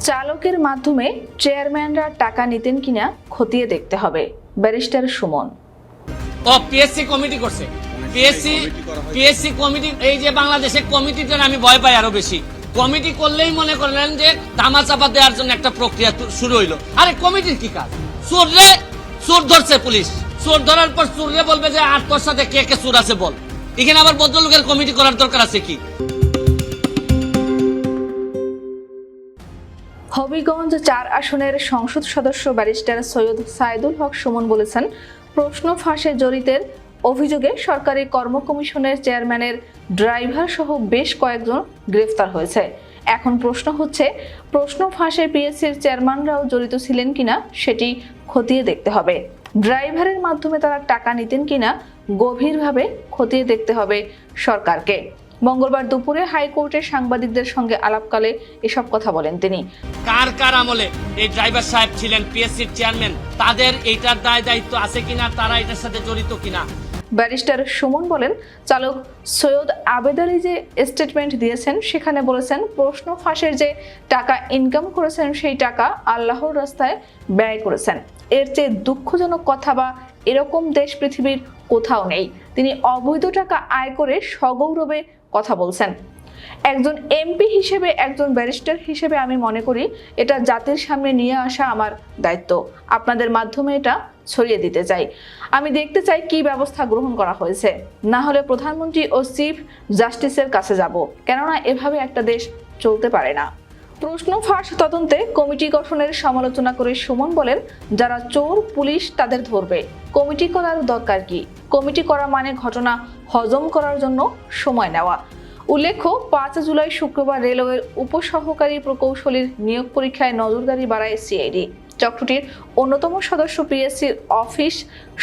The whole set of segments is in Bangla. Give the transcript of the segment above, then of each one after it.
চালকের মাধ্যমে চেয়ারম্যানরা টাকা নিতেন কিনা খতিয়ে দেখতে হবে। ব্যারিস্টার সুমন। ও পিএসসি কমিটি করছে। পিএসসি পিএসসি কমিটি এই যে বাংলাদেশে কমিটিতে আমি ভয় পাই আরও বেশি। কমিটি করলেই মনে করলেন যে তামা চাপা দেওয়ার জন্য একটা প্রক্রিয়া শুরু হইল। আরে কমিটির কি কাজ? চোর রে! চোর ধরছে পুলিশ। চোর ধরার পর চোররে বলবে যে আর তোর সাথে কে কে চোর আছে বল। এখানে আবার ভদ্রলোকের কমিটি করার দরকার আছে কি? হবিগঞ্জ চার আসনের সংসদ সদস্য ব্যারিস্টার সৈয়দ সাইদুল হক সুমন বলেছেন, প্রশ্ন ফাঁসে জড়িতের অভিযোগে সরকারি কর্ম কমিশনের চেয়ারম্যানের ড্রাইভার সহ বেশ কয়েকজন গ্রেফতার হয়েছে। এখন প্রশ্ন হচ্ছে, প্রশ্ন ফাঁসে পিএসসির চেয়ারম্যানরাও জড়িত ছিলেন কিনা সেটি খতিয়ে দেখতে হবে। ড্রাইভারের মাধ্যমে তারা টাকা নিতেন কিনা গভীরভাবে খতিয়ে দেখতে হবে সরকারকে। মঙ্গলবার দুপুরে হাইকোর্টের সাংবাদিকদের সঙ্গে আলাপকালে এসব কথা বলেন তিনি। কার কার আমলে এই ড্রাইভার সাহেব ছিলেন? পিএসসির চেয়ারম্যান। তাদের এইটার দায় দায়িত্ব আছে কিনা তারা এটার সাথে জড়িত কিনা? ব্যারিস্টার সুমন বলেন চালক সৈয়দ আবেদ আলী যে স্টেটমেন্ট দিয়েছেন সেখানে বলেছেন প্রশ্ন ফাঁসের যে টাকা ইনকাম করেছেন সেই টাকা আল্লাহর রাস্তায় ব্যয় করেছেন। এর চেয়ে দুঃখজনক কথা বা এরকম দেশ পৃথিবীর কোথাও নেই। তিনি অবৈধ টাকা আয় করে সগৌরবে কথা বলছেন। একজন এমপি হিসেবে, একজন ব্যারিস্টার হিসেবে আমি মনে করি এটা জাতির সামনে নিয়ে আসা আমার দায়িত্ব। আপনাদের মাধ্যমে এটা ছড়িয়ে দিতে চাই। আমি দেখতে চাই কি ব্যবস্থা গ্রহণ করা হয়েছে। না হলে প্রধানমন্ত্রী ও চিফ জাস্টিসের কাছে যাব। কেননা এভাবে একটা দেশ চলতে পারে না। প্রশ্ন ফাঁস তদন্তে কমিটি গঠনের সমালোচনা করে সুমন বলেন, যারা চোর, পুলিশ তাদের ধরবে। কমিটি করার দরকার কি? কমিটি করা মানে ঘটনা হজম করার জন্য সময় নেওয়া। উল্লেখ্য, পাঁচ জুলাই শুক্রবার রেলওয়ের উপসহকারী প্রকৌশলীর নিয়োগ পরীক্ষায় নজরদারি বাড়ায় সিআইডি। চক্রটির অন্যতম সদস্য পিএসসির অফিস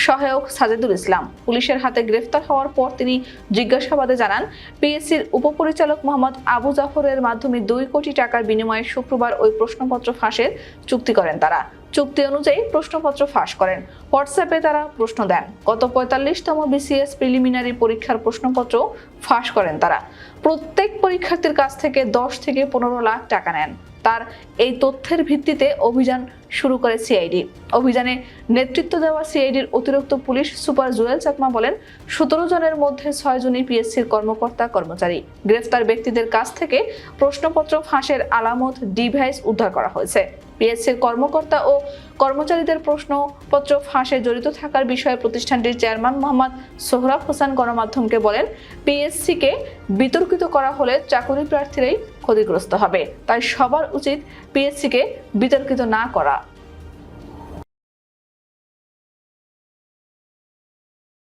সহায়ক সাজেদুল ইসলাম। পুলিশের হাতে গ্রেফতার হওয়ার পর তিনি জিজ্ঞাসাবাদে জানান, পিএসসির উপপরিচালক মোহাম্মদ আবু জাফরের মাধ্যমে দুই কোটি টাকার বিনিময়ে শুক্রবার ওই প্রশ্নপত্র ফাঁসের চুক্তি করেন তারা। চুক্তি অনুযায়ী প্রশ্নপত্র ফাঁস করেন। হোয়াটসঅ্যাপে তারা প্রশ্ন দেন, গত পঁয়তাল্লিশতম বিসিএস প্রিলিমিনারি পরীক্ষার প্রশ্নপত্র ফাঁস করেন তারা। প্রত্যেক পরীক্ষার্থীর কাছ থেকে দশ থেকে পনেরো লাখ টাকা নেন। তার এই তথ্যের ভিত্তিতে অভিযান শুরু করে সিআইডি। অভিযানে নেতৃত্ব দেওয়া সিআইডির অতিরিক্ত পুলিশ সুপার জুয়েল চাকমা বলেন, সতেরো জনের মধ্যে ছয় জনই পিএসসির কর্মকর্তা, কর্মচারী। গ্রেফতার ব্যক্তিদের কাছ থেকে প্রশ্নপত্র, ফাঁসের আলামত, ডিভাইস উদ্ধার করা হয়েছে। পিএসসির কর্মকর্তা ও কর্মচারীদের প্রশ্নপত্র ফাঁসে জড়িত থাকার বিষয়ে প্রতিষ্ঠানটির চেয়ারম্যান মোহাম্মদ সোহরাব হোসেন গণমাধ্যমকে বলেন পিএসসিকে বিতর্কিত করা হলে চাকরি প্রার্থীরাই ক্ষতিগ্রস্ত হবে। তাই সবার উচিত পিএসসিকে বিতর্কিত না করা।